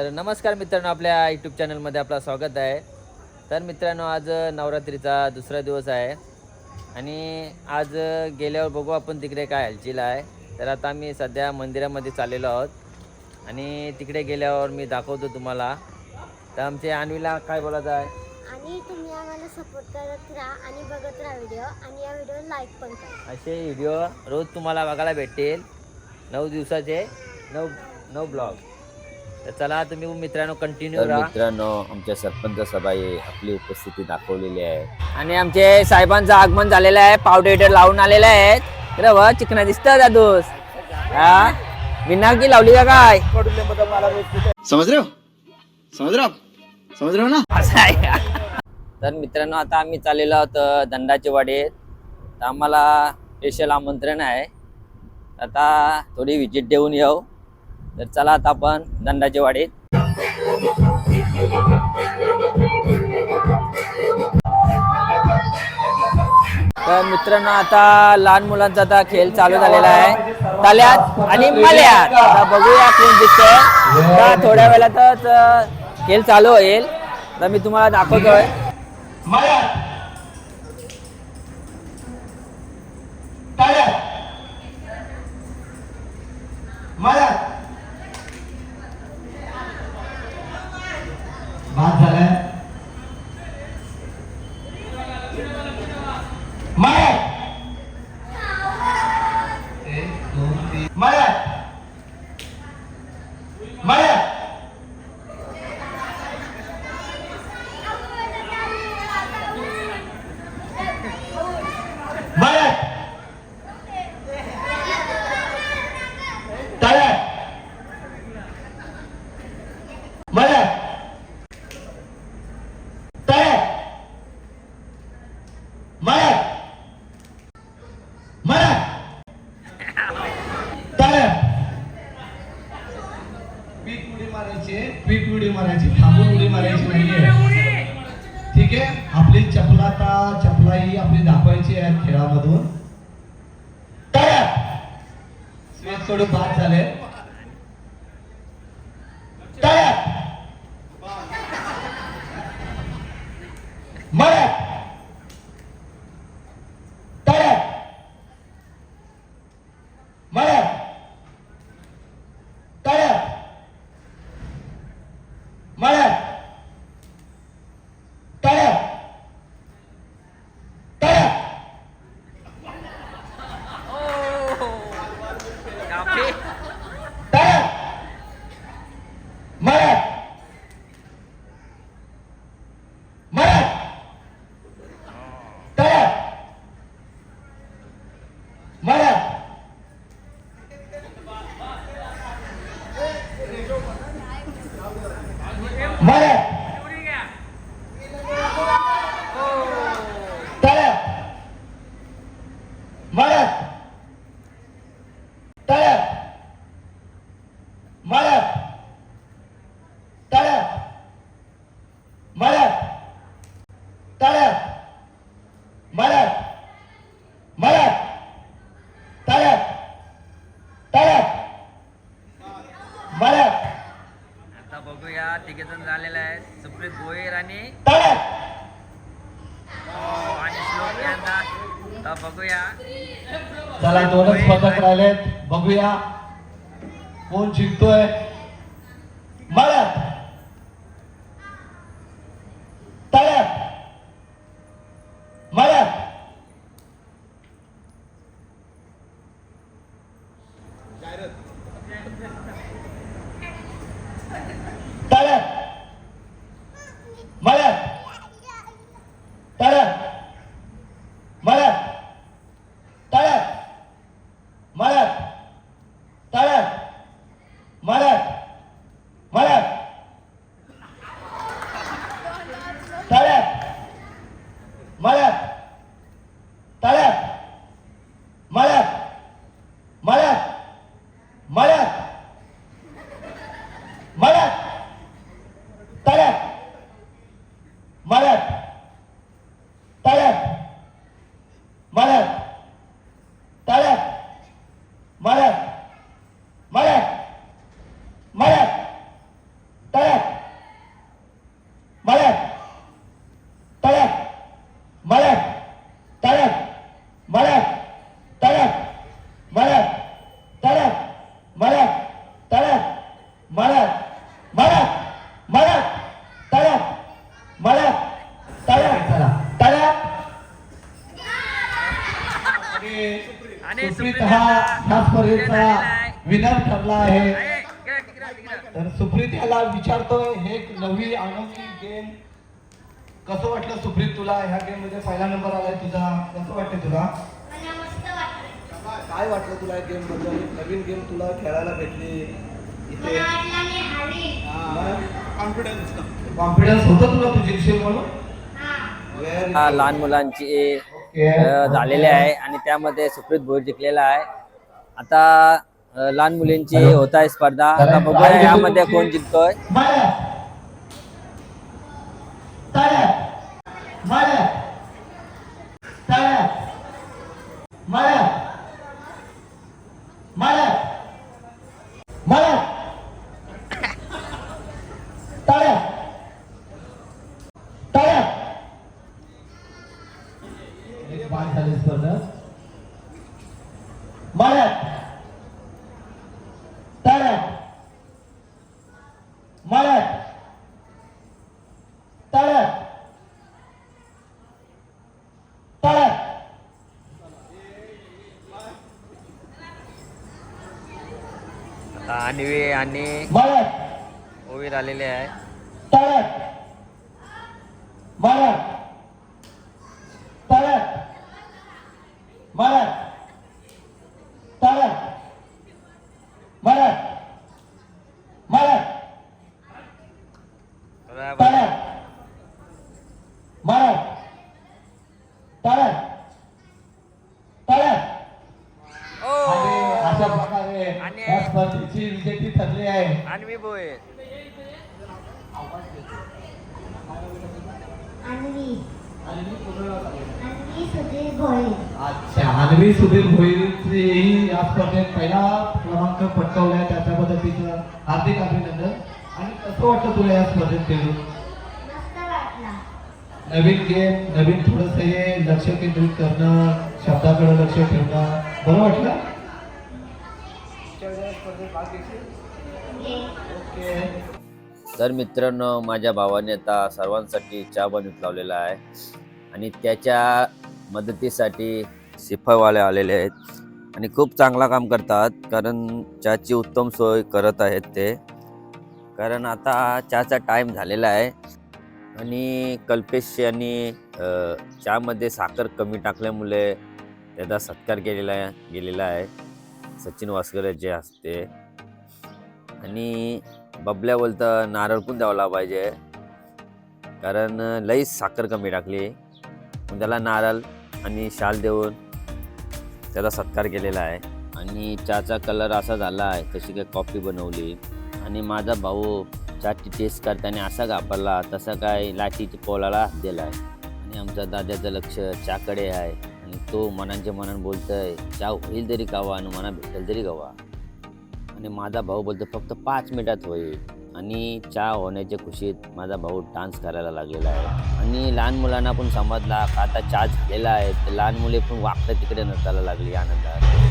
तर नमस्कार मित्रांनो आपल्या यूट्यूब चॅनलमध्ये आपलं स्वागत आहे. तर मित्रांनो आज नवरात्रीचा दुसरा दिवस आहे. आणि आज गेल्यावर बघू आपण तिकडे काय हालचाल आहे. तर आता आम्ही सध्या मंदिरामध्ये चाललेलो आहोत. आणि तिकडे गेल्यावर मी दाखवतो तुम्हाला. तर आमच्या आणवीला काय बोलायचं आहे? आणि तुम्ही आम्हाला सपोर्ट करत राहा आणि बघत राहा व्हिडिओ आणि या व्हिडिओ लाईक पण करा. असे व्हिडिओ रोज तुम्हाला बघायला भेटेल नऊ दिवसाचे नऊ नऊ ब्लॉग तर चला तुम्ही मित्रांनो कंटिन्यू तर राहा. मित्रांनो आमच्या सरपंच सभाई आपली उपस्थिती दाखवलेली आहे. आणि आमचे साहेबांचं आगमन झालेलं आहे पावडर लावून आलेले आहेत. रे वा चिकना दिसतं दादूस. हा? बिनाकी लावली का काय? समझ रहे हो समझ रहे हो आप समझ रहे हो ना? असं आहे तर मित्रांनो आता आम्ही चाललेलो आहोत दंडाचे वाडीत. तर आम्हाला स्पेशल आमंत्रण आहे. आता थोडी विजिट देऊन येऊ. तर चला आता आपण दंडाचे वाडीत तर मित्रांनो आता लहान मुलांचा आता खेळ चालू झालेला आहे. तल्यात आणि मल्यात. आता बघूया कोण दिसतंय. थोड्या वेळातच खेळ चालू होईल. तर मी तुम्हाला दाखवतोय. मळ्यात एक स्वेत सोडून बाद झाले बघूया तिघे जण झालेले आहेत. सुप्रीत गोयर आणि श्लोक आता बघूया. चला दोनच पदक राहिलेत. बघूया. कोण जिंकतोय? मळ्यात. तळ्यात. मळ्यात. तळ्यात मळ्यात तळ्यात मळ्यात तळ्यात मळ्यात तळ्यात मळ्यात मळ्यात आणि सुप्रीत हा ह्या स्पर्धेचा. विनर ठरला आहे. तर सुप्रीत याला विचारतोय हे एक नवी अनोखी गेम कसं वाटलं सुप्रीत तुला? ह्या गेममध्ये पहिला नंबर आलाय तुझा. कसं वाटतं तुला? मला मस्त वाटलं. काय वाटलं तुला गेमबद्दल? नवीन गेम तुला खेळायला भेटली इथे? कॉन्फिडन्स कॉन्फिडन्स होतं. तुला तू जिंकशील म्हणून. लहान मुलांची झालेले आहे आणि त्यामध्ये सुप्रीत भोईर जिंकलेला आहे. आता लहान मुलींची होत आहे स्पर्धा. आता बघूया यामध्ये कोण जिंकतोय. माया टाळ्या माया टाळ्या टाळ्या आता आणवी आणि माया ओवीर आलेले आहे. टाळ्या माया या स्पर्धेची विजेती ठरली आहे. आणवी भोईर. अन्वी. अन्वी सुधीर भोळे अच्छा अन्वी सुधीर भोईरही या स्पर्धेत पहिला क्रमांक पटकावलाय त्याच्याबद्दल तिचं हार्दिक अभिनंदन. आणि कसं वाटतं तुला या स्पर्धेत खेळून? मस्त वाटला. नवीन गेम नवीन थोडस हे लक्ष केंद्रित करणं शब्दाकडे लक्ष ठेवणं बरं वाटलं? तर मित्रांनो माझ्या भावाने आता सर्वांसाठी चहा बनवत लावलेला आहे. आणि त्याच्या मदतीसाठी शिपाईवाले आलेले आहेत. आणि खूप चांगला काम करतात कारण चहाची उत्तम सोय करत आहेत ते. कारण आता चहाचा टाईम झालेला आहे. आणि कल्पेश यांनी चहामध्ये साखर कमी टाकल्यामुळे त्याचा सत्कार केलेला आहे गेलेला आहे. सचिन वासकर जे असते. आणि बबल्या बोलतं नारळ पण द्यावला पाहिजे. कारण लईच साखर कमी टाकली. त्याला नारळ आणि शाल देऊन त्याचा सत्कार केलेला आहे. आणि चहाचा कलर असा झाला आहे तशी काय कॉफी बनवली. आणि माझा भाऊ चहाची टेस्ट करताना असा घाबरला तसा काय लाठीच्या पोलाला हात दिला आहे आणि आमच्या दादाचं लक्ष चहाकडे आहे. आणि तो मनांच्या मनानं बोलतंय चहा होईल तरी गावा आणि मना भेटेल तरी गावा. आणि माझा भाऊ बोलतो फक्त पाच मिनिटात होईल. आणि चहा होण्याच्या खुशीत माझा भाऊ डान्स करायला लागलेला आहे. आणि लहान मुलांना पण समजला का आता चहा झालेला आहे. तर लहान मुले पण वाकडं तिकडे नसायला लागली आनंदात.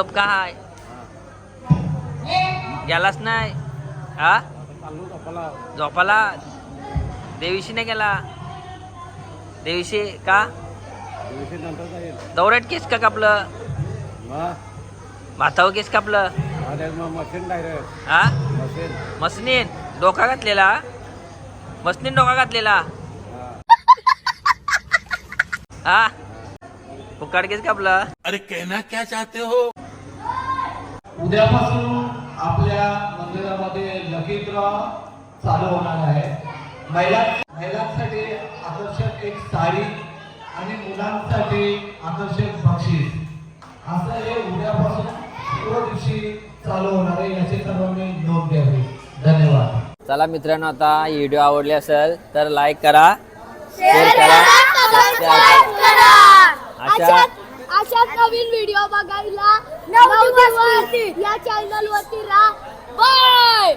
गप का काय गेलाच नाही? हा? झोपाला? देवीशी नाही गेला? देवीशी का? दौऱ्यात केस का कापलं? भातावर केस कापलं? हा? मसनीन डोका घातलेला? मसनीन डोका घातलेला? हा? फुकाट केस कापलं? अरे कहना क्या चाहते हो? उद्यापासून आपल्या मंदिरामध्ये लकी ड्रॉ चालू होणार आहे. महिला महिलांसाठी आकर्षक एक साडी आणि मुलांसाठी आकर्षक बक्षीस. असं हे उद्यापासून पूर्व दिवशी चालू होणार आहे याची सर्वांनी नोंद घ्यावी. धन्यवाद. चला मित्रांनो आता व्हिडिओ आवडली असेल तर लाईक करा शेअर करा अशा अशा नवीन व्हिडिओ बघायला या चॅनल वरती राहा. बाय